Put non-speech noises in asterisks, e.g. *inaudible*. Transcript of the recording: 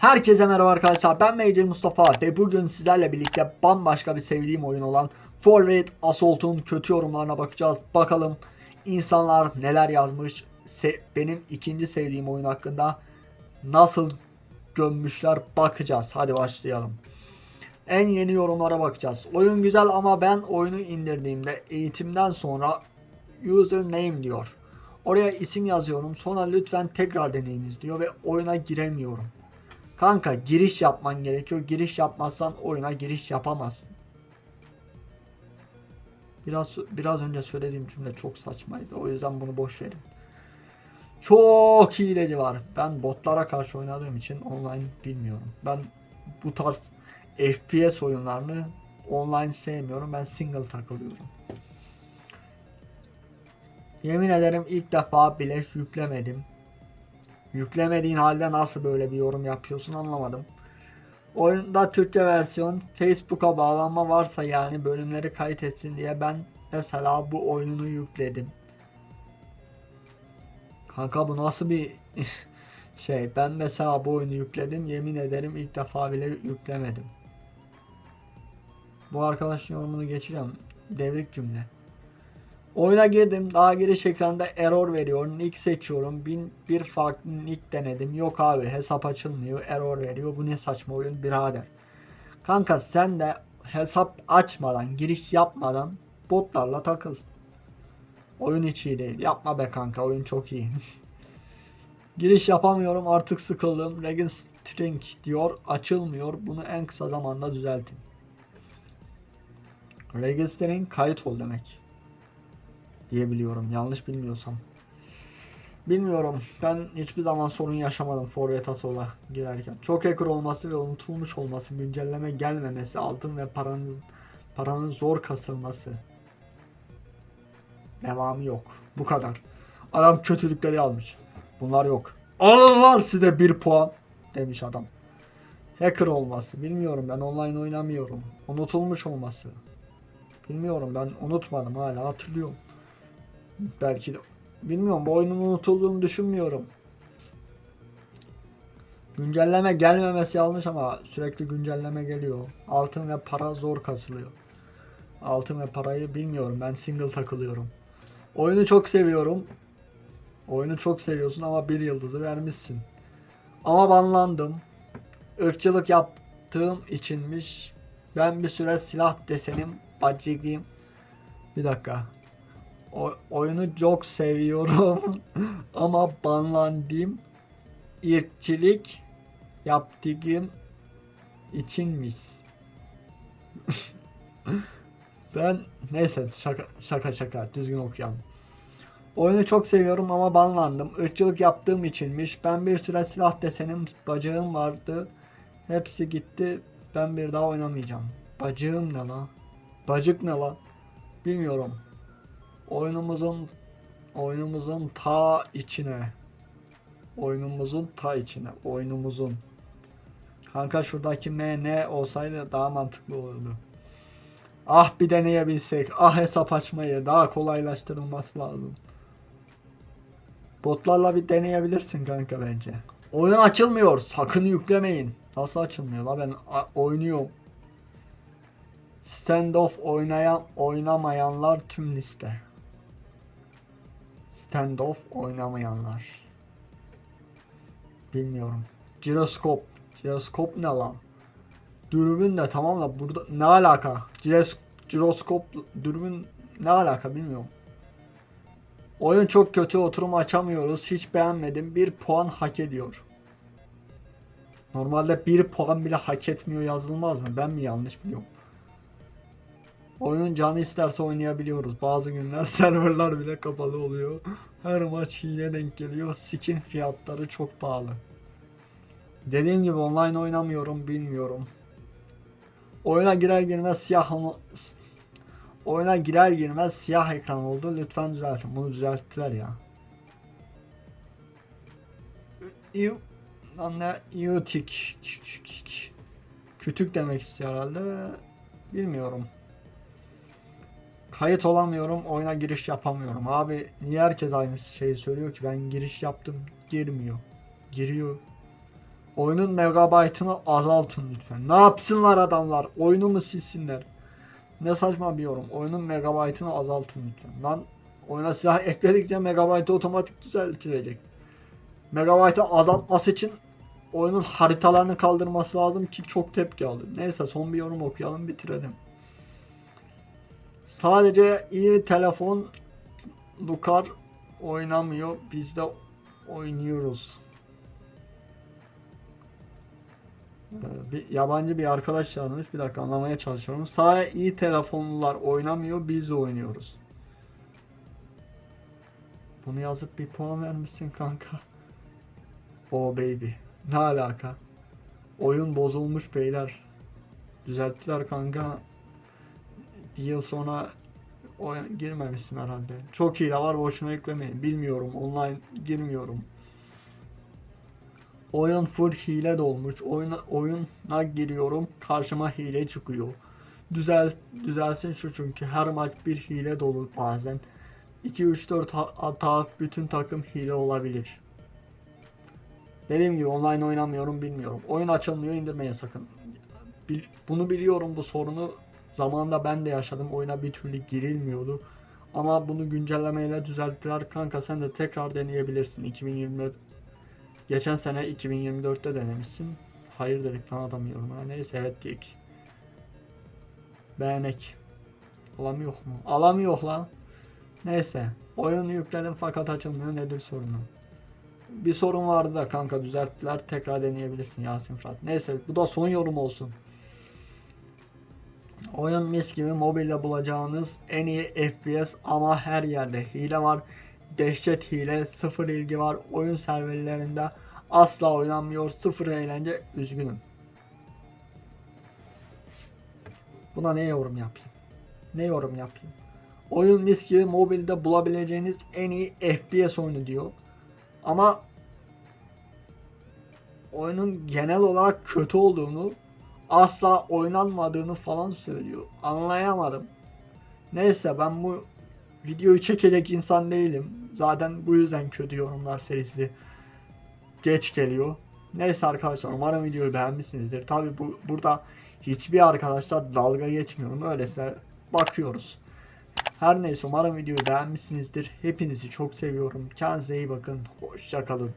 Herkese merhaba arkadaşlar ben MC Mustafa ve bugün sizlerle birlikte bambaşka bir sevdiğim oyun olan Forward Assault'un kötü yorumlarına bakacağız. Bakalım insanlar neler yazmış, se- benim ikinci sevdiğim oyun hakkında nasıl gömmüşler bakacağız. Hadi başlayalım. En yeni yorumlara bakacağız. Oyun güzel ama ben oyunu indirdiğimde eğitimden sonra username diyor. Oraya isim yazıyorum. Sonra lütfen tekrar deneyiniz diyor ve oyuna giremiyorum. Kanka giriş yapman gerekiyor. Giriş yapmazsan oyuna giriş yapamazsın. Biraz biraz önce söylediğim cümle çok saçmaydı. O yüzden bunu boş verin. Çok hileci var. Ben botlara karşı oynadığım için online bilmiyorum. Ben bu tarz FPS oyunlarını online sevmiyorum. Ben single takılıyorum. Yemin ederim ilk defa bile yüklemedim. Yüklemediğin halde nasıl böyle bir yorum yapıyorsun anlamadım. Oyunda Türkçe versiyon Facebook'a bağlanma varsa yani bölümleri kayıt etsin diye ben mesela bu oyunu yükledim. Kanka bu nasıl bir *laughs* şey ben mesela bu oyunu yükledim yemin ederim ilk defa bile yüklemedim. Bu arkadaşın yorumunu geçeceğim. Devrik cümle. Oyuna girdim. Daha giriş ekranda error veriyor. Nick seçiyorum. Bin bir farklı nick denedim. Yok abi hesap açılmıyor. Error veriyor. Bu ne saçma oyun birader. Kanka sen de hesap açmadan, giriş yapmadan botlarla takıl. Oyun hiç iyi değil. Yapma be kanka. Oyun çok iyi. *laughs* giriş yapamıyorum. Artık sıkıldım. Registering diyor. Açılmıyor. Bunu en kısa zamanda düzeltin. Registering kayıt ol demek diyebiliyorum. Yanlış bilmiyorsam. Bilmiyorum. Ben hiçbir zaman sorun yaşamadım Forvet Asol'a girerken. Çok hacker olması ve unutulmuş olması, güncelleme gelmemesi, altın ve paranın paranın zor kasılması. Devamı yok. Bu kadar. Adam kötülükleri yazmış. Bunlar yok. Alın lan size bir puan demiş adam. Hacker olması. Bilmiyorum ben online oynamıyorum. Unutulmuş olması. Bilmiyorum ben unutmadım hala hatırlıyorum. Belki de bilmiyorum bu oyunun unutulduğunu düşünmüyorum. Güncelleme gelmemesi yanlış ama sürekli güncelleme geliyor. Altın ve para zor kasılıyor. Altın ve parayı bilmiyorum. Ben single takılıyorum. Oyunu çok seviyorum. Oyunu çok seviyorsun ama bir yıldızı vermişsin. Ama banlandım. Irkçılık yaptığım içinmiş. Ben bir süre silah desenim bacıgıyım. Bir dakika. O, oyunu çok seviyorum *laughs* ama banlandım. İrkçilik yaptığım içinmiş. *laughs* ben neyse şaka şaka şaka düzgün okuyalım. Oyunu çok seviyorum ama banlandım. Irkçılık yaptığım içinmiş. Ben bir süre silah desenim bacağım vardı. Hepsi gitti. Ben bir daha oynamayacağım. Bacağım ne la? Bacık ne la? Bilmiyorum oyunumuzun oyunumuzun ta içine. Oyunumuzun ta içine oyunumuzun. Kanka şuradaki M ne olsaydı daha mantıklı olurdu. Ah bir deneyebilsek ah hesap açmayı daha kolaylaştırılması lazım. Botlarla bir deneyebilirsin kanka bence. Oyun açılmıyor sakın yüklemeyin. Nasıl açılmıyor la ben oynuyorum. Standoff oynayan oynamayanlar tüm liste. Standoff oynamayanlar. Bilmiyorum. Jiroskop. Jiroskop ne lan? Dürbün de tamam da burada ne alaka? Jiros jiroskop dürbün ne alaka bilmiyorum. Oyun çok kötü oturum açamıyoruz. Hiç beğenmedim. Bir puan hak ediyor. Normalde bir puan bile hak etmiyor yazılmaz mı? Ben mi yanlış biliyorum? Oyunun canı isterse oynayabiliyoruz. Bazı günler *laughs* serverlar bile kapalı oluyor. Her maç hile denk geliyor. Skin fiyatları çok pahalı. Dediğim gibi online oynamıyorum bilmiyorum. Oyuna girer girmez siyah Oyuna girer girmez siyah ekran oldu. Lütfen düzeltin. Bunu düzelttiler ya. İyu lan ne Iutik Kütük demek istiyor herhalde. Bilmiyorum. Kayıt olamıyorum, oyuna giriş yapamıyorum. Abi niye herkes aynı şeyi söylüyor ki? Ben giriş yaptım, girmiyor. Giriyor. Oyunun megabaytını azaltın lütfen. Ne yapsınlar adamlar? Oyunu mu silsinler? Ne saçma bir yorum. Oyunun megabaytını azaltın lütfen. Lan oyuna silah ekledikçe megabaytı otomatik düzeltilecek. Megabaytı azaltması için oyunun haritalarını kaldırması lazım ki çok tepki aldı. Neyse son bir yorum okuyalım bitirelim. Sadece iyi telefon Lukar oynamıyor. Biz de oynuyoruz. Ee, Bir yabancı bir arkadaş yazmış. Bir dakika anlamaya çalışıyorum. Sadece iyi telefonlular oynamıyor. Biz de oynuyoruz. Bunu yazıp bir puan vermişsin kanka. O baby. Ne alaka? Oyun bozulmuş beyler. Düzelttiler kanka. Bir yıl sonra oyun girmemişsin herhalde. Çok iyi var boşuna yüklemeyin. Bilmiyorum online girmiyorum. Oyun full hile dolmuş. Oyuna, oyuna giriyorum. Karşıma hile çıkıyor. Düzel düzelsin şu çünkü her maç bir hile dolu bazen. 2 3 4 hata bütün takım hile olabilir. Dediğim gibi online oynamıyorum bilmiyorum. Oyun açılmıyor indirmeyin sakın. Bil- bunu biliyorum bu sorunu zamanında ben de yaşadım. Oyuna bir türlü girilmiyordu. Ama bunu güncellemeyle düzelttiler. Kanka sen de tekrar deneyebilirsin. 2024 Geçen sene 2024'te denemişsin. Hayır dedik lan adam yorumuna. Neyse evet diyek. Beğenek. Alamıyor mu? Alamıyor lan. Neyse. Oyunu yükledim fakat açılmıyor. Nedir sorunu? Bir sorun vardı da kanka düzelttiler. Tekrar deneyebilirsin Yasin Fırat. Neyse bu da son yorum olsun. Oyun mis gibi mobilde bulacağınız en iyi FPS ama her yerde hile var. Dehşet hile, sıfır ilgi var. Oyun serverlerinde asla oynanmıyor. Sıfır eğlence. Üzgünüm. Buna ne yorum yapayım? Ne yorum yapayım? Oyun mis gibi mobilde bulabileceğiniz en iyi FPS oyunu diyor. Ama oyunun genel olarak kötü olduğunu, asla oynanmadığını falan söylüyor. Anlayamadım. Neyse ben bu videoyu çekecek insan değilim. Zaten bu yüzden kötü yorumlar serisi geç geliyor. Neyse arkadaşlar umarım videoyu beğenmişsinizdir. Tabi bu burada hiçbir arkadaşla dalga geçmiyorum. Öyleyse bakıyoruz. Her neyse umarım videoyu beğenmişsinizdir. Hepinizi çok seviyorum. Kendinize iyi bakın. Hoşçakalın.